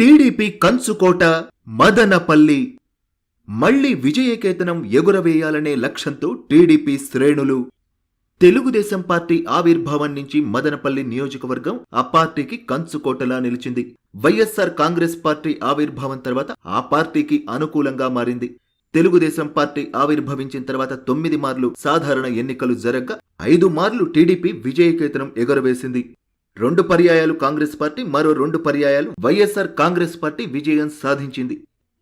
TDP కంచుకోట మదనపల్లి. మళ్ళీ విజయకేతనం ఎగురవేయాలనే లక్ష్యంతో టీడీపీ శ్రేణులు. తెలుగుదేశం పార్టీ ఆవిర్భావం నుంచి మదనపల్లి నియోజకవర్గం ఆ పార్టీకి కంచుకోటలా నిలిచింది. వైఎస్సార్ కాంగ్రెస్ పార్టీ ఆవిర్భావం తర్వాత ఆ పార్టీకి అనుకూలంగా మారింది. తెలుగుదేశం పార్టీ ఆవిర్భవించిన తర్వాత తొమ్మిది మార్లు సాధారణ ఎన్నికలు జరగ్గా ఐదు మార్లు టీడీపీ విజయకేతనం ఎగురవేసింది. రెండు పర్యాయాలు కాంగ్రెస్ పార్టీ మరో రెండు పర్యాయాలు వైఎస్సార్ కాంగ్రెస్ పార్టీ విజయం సాధించింది.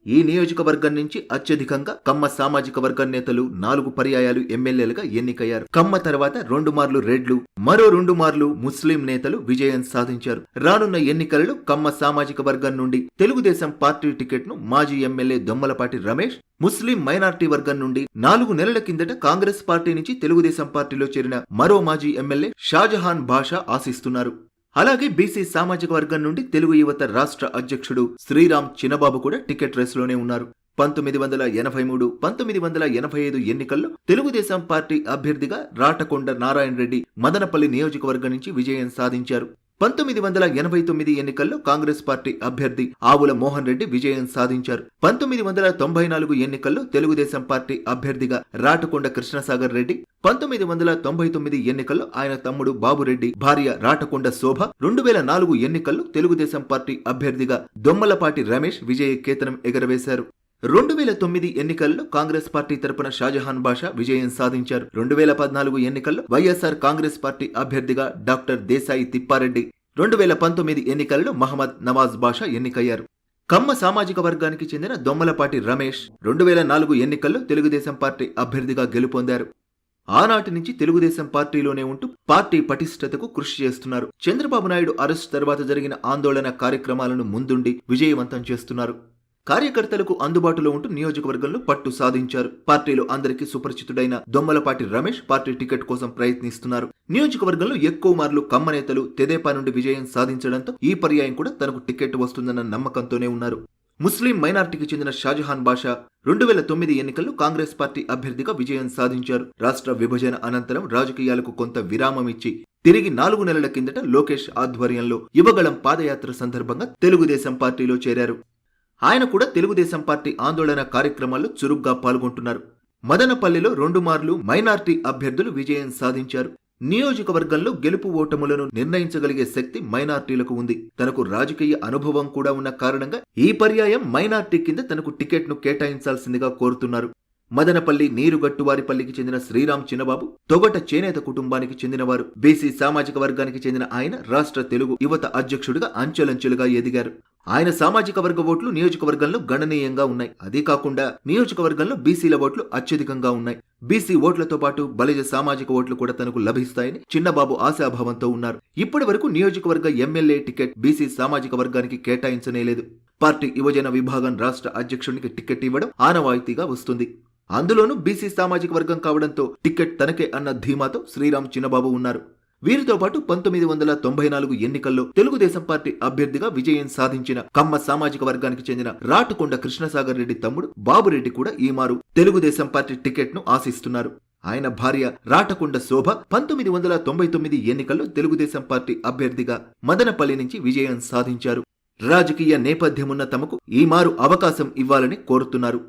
ఈ నియోజకవర్గం నుంచి అత్యధికంగా కమ్మ సామాజిక వర్గం నేతలు నాలుగు పర్యాయాలు ఎమ్మెల్యేలుగా ఎన్నికయ్యారు. కమ్మ తర్వాత రెండు మార్లు రెడ్లు మరో రెండు మార్లు ముస్లిం నేతలు విజయం సాధించారు. రానున్న ఎన్నికలలో కమ్మ సామాజిక వర్గం నుండి తెలుగుదేశం పార్టీ టికెట్ను మాజీ MLA Dommalapati Ramesh Muslim minority వర్గం నుండి నాలుగు నెలల కిందట కాంగ్రెస్ పార్టీ నుంచి తెలుగుదేశం పార్టీలో చేరిన మరో మాజీ ఎమ్మెల్యే షాజహాన్ భాషా ఆశిస్తున్నారు. అలాగే బీసీ సామాజిక వర్గం నుండి తెలుగు యువత రాష్ట్ర అధ్యక్షుడు శ్రీరామ్ చిన్నబాబు కూడా టికెట్ రేసులోనే ఉన్నారు. పంతొమ్మిది వందల ఎనభై మూడు పంతొమ్మిది వందల ఎనభై ఐదు ఎన్నికల్లో తెలుగుదేశం పార్టీ అభ్యర్థిగా రాటకొండ నారాయణ రెడ్డి మదనపల్లి నియోజకవర్గం నుంచి విజయం సాధించారు. పంతొమ్మిది వందల ఎనభై తొమ్మిది ఎన్నికల్లో కాంగ్రెస్ పార్టీ అభ్యర్థి ఆవుల మోహన్ రెడ్డి విజయం సాధించారు. పంతొమ్మిది వందల తొంభై నాలుగు ఎన్నికల్లో తెలుగుదేశం పార్టీ అభ్యర్థిగా రాటకొండ కృష్ణసాగర్ రెడ్డి పంతొమ్మిది వందల తొంభై తొమ్మిది ఎన్నికల్లో ఆయన తమ్ముడు బాబురెడ్డి భార్య రాటకొండ శోభ రెండు వేల నాలుగు ఎన్నికల్లో తెలుగుదేశం పార్టీ అభ్యర్థిగా దొమ్మలపాటి రమేష్ విజయ కేతనం ఎగరవేశారు. రెండు వేల తొమ్మిది ఎన్నికల్లో కాంగ్రెస్ పార్టీ తరపున షాజహాన్ బాషా విజయం సాధించారు. రెండు వేల పద్నాలుగు ఎన్నికల్లో వైఎస్ఆర్ కాంగ్రెస్ పార్టీ అభ్యర్థిగా డాక్టర్ దేశాయి తిప్పారెడ్డి. రెండు వేల పంతొమ్మిది ఎన్నికల్లో మహమ్మద్ నవాజ్ బాషా ఎన్నికయ్యారు. కమ్మ సామాజిక వర్గానికి చెందిన దొమ్మలపాటి రమేష్ రెండు వేల నాలుగు ఎన్నికల్లో తెలుగుదేశం పార్టీ అభ్యర్థిగా గెలుపొందారు. ఆనాటి నుంచి తెలుగుదేశం పార్టీలోనే ఉంటూ పార్టీ పటిష్టతకు కృషి చేస్తున్నారు. చంద్రబాబు నాయుడు అరెస్ట్ తర్వాత జరిగిన ఆందోళన కార్యక్రమాలను ముందుండి విజయవంతం చేస్తున్నారు. కార్యకర్తలకు అందుబాటులో ఉంటూ నియోజకవర్గంలో పట్టు సాధించారు. పార్టీలో అందరికీ సుపరిచితుడైన దొమ్మలపాటి రమేష్ పార్టీ టికెట్ కోసం ప్రయత్నిస్తున్నారు. నియోజకవర్గంలో ఎక్కువ మార్లు కమ్మ నేతలు తెదేపా నుండి విజయం సాధించడంతో ఈ పర్యాయం కూడా తనకు టికెట్ వస్తుందన్న నమ్మకంతోనే ఉన్నారు. ముస్లిం మైనార్టీకి చెందిన షాజహాన్ బాషా రెండు వేల తొమ్మిది ఎన్నికల్లో కాంగ్రెస్ పార్టీ అభ్యర్థిగా విజయం సాధించారు. రాష్ట్ర విభజన అనంతరం రాజకీయాలకు కొంత విరామం ఇచ్చి తిరిగి నాలుగు నెలల కిందట లోకేష్ ఆధ్వర్యంలో యువగళం పాదయాత్ర సందర్భంగా తెలుగుదేశం పార్టీలో చేరారు. ఆయన కూడా తెలుగుదేశం పార్టీ ఆందోళన కార్యక్రమాల్లో చురుగ్గా పాల్గొంటున్నారు. మదనపల్లిలో రెండు మార్లు మైనార్టీ అభ్యర్థులు విజయం సాధించారు. నియోజకవర్గంలో గెలుపు ఓటములను నిర్ణయించగలిగే శక్తి మైనార్టీలకు ఉంది. తనకు రాజకీయ అనుభవం కూడా ఉన్న కారణంగా ఈ పర్యాయం మైనార్టీ కింద తనకు టికెట్ను కేటాయించాల్సిందిగా కోరుతున్నారు. మదనపల్లి నీరుగట్టువారిపల్లికి చెందిన శ్రీరామ్ చిన్నబాబు తొగట చేనేత కుటుంబానికి చెందినవారు. బీసీ సామాజిక వర్గానికి చెందిన ఆయన రాష్ట్ర తెలుగు యువత అధ్యక్షుడిగా అంచెలంచెలుగా ఎదిగారు. ఆయన సామాజిక వర్గ ఓట్లు నియోజకవర్గంలో గణనీయంగా ఉన్నాయి. అదే కాకుండా నియోజకవర్గంలో బీసీల ఓట్లు అత్యధికంగా ఉన్నాయి. బీసీ ఓట్లతో పాటు బలిజ సామాజిక ఓట్లు కూడా తనకు లభిస్తాయని చిన్నబాబు ఆశాభావంతో ఉన్నారు. ఇప్పటి వరకు నియోజకవర్గ ఎమ్మెల్యే టికెట్ బీసీ సామాజిక వర్గానికి కేటాయించనేలేదు పార్టీ యువజన విభాగం రాష్ట్ర అధ్యక్షునికి టికెట్ ఇవ్వడం ఆనవాయితీగా వస్తుంది. అందులోనూ బీసీ సామాజిక వర్గం కావడంతో టికెట్ తనకే అన్న ధీమాతో శ్రీరామ్ చిన్నబాబు ఉన్నారు. వీరితో పాటు పంతొమ్మిది వందల తొంభై నాలుగు ఎన్నికల్లో తెలుగుదేశం పార్టీ అభ్యర్థిగా విజయం సాధించిన కమ్మ సామాజిక వర్గానికి చెందిన రాటుకొండ కృష్ణసాగర్ రెడ్డి తమ్ముడు బాబురెడ్డి కూడా ఈమారు తెలుగుదేశం పార్టీ టికెట్ను ఆశిస్తున్నారు. ఆయన భార్య రాటకొండ శోభ పంతొమ్మిది వందల తొంభై తొమ్మిది ఎన్నికల్లో తెలుగుదేశం పార్టీ అభ్యర్థిగా మదనపల్లి నుంచి విజయం సాధించారు. రాజకీయ నేపథ్యమున్న తమకు ఈ మారు అవకాశం ఇవ్వాలని కోరుతున్నారు.